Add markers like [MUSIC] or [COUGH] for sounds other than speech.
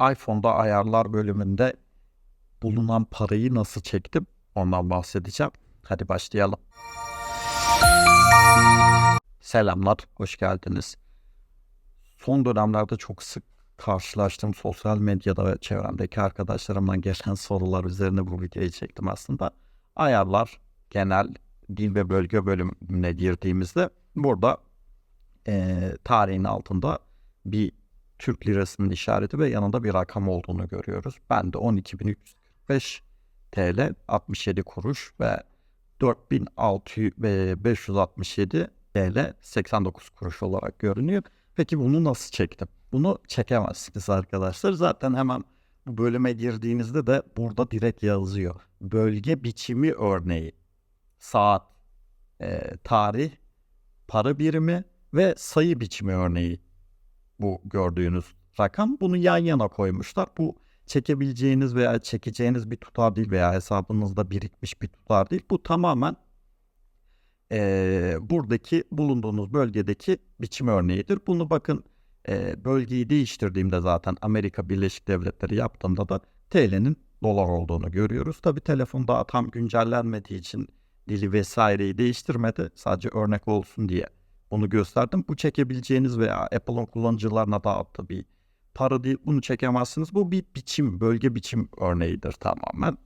iPhone'da ayarlar bölümünde bulunan parayı nasıl çektim ondan bahsedeceğim. Hadi başlayalım. Selamlar, hoş geldiniz. Son dönemlerde çok sık karşılaştığım sosyal medyada ve çevremdeki arkadaşlarımdan gelen [LAUGHS] sorular üzerine bu videoyu çektim aslında. Ayarlar genel dil ve bölge bölümüne girdiğimizde burada eee, tarihin altında bir Türk lirasının işareti ve yanında bir rakam olduğunu görüyoruz. Ben de 12.345 TL 67 kuruş ve 4667 TL 89 kuruş olarak görünüyor. Peki bunu nasıl çektim? Bunu çekemezsiniz arkadaşlar. Zaten hemen bu bölüme girdiğinizde de burada direkt yazıyor. Bölge biçimi örneği. Saat, e, tarih, para birimi ve sayı biçimi örneği bu gördüğünüz rakam. Bunu yan yana koymuşlar. Bu çekebileceğiniz veya çekeceğiniz bir tutar değil veya hesabınızda birikmiş bir tutar değil. Bu tamamen eee, buradaki bulunduğunuz bölgedeki biçim örneğidir. Bunu bakın eee, bölgeyi değiştirdiğimde zaten Amerika Birleşik Devletleri yaptığımda da TL'nin dolar olduğunu görüyoruz. Tabi telefon daha tam güncellenmediği için dili vesaireyi değiştirmedi. Sadece örnek olsun diye bunu gösterdim. Bu çekebileceğiniz veya Apple'ın kullanıcılarına dağıttığı bir para değil. Bunu çekemezsiniz. Bu bir biçim, bölge biçim örneğidir tamamen.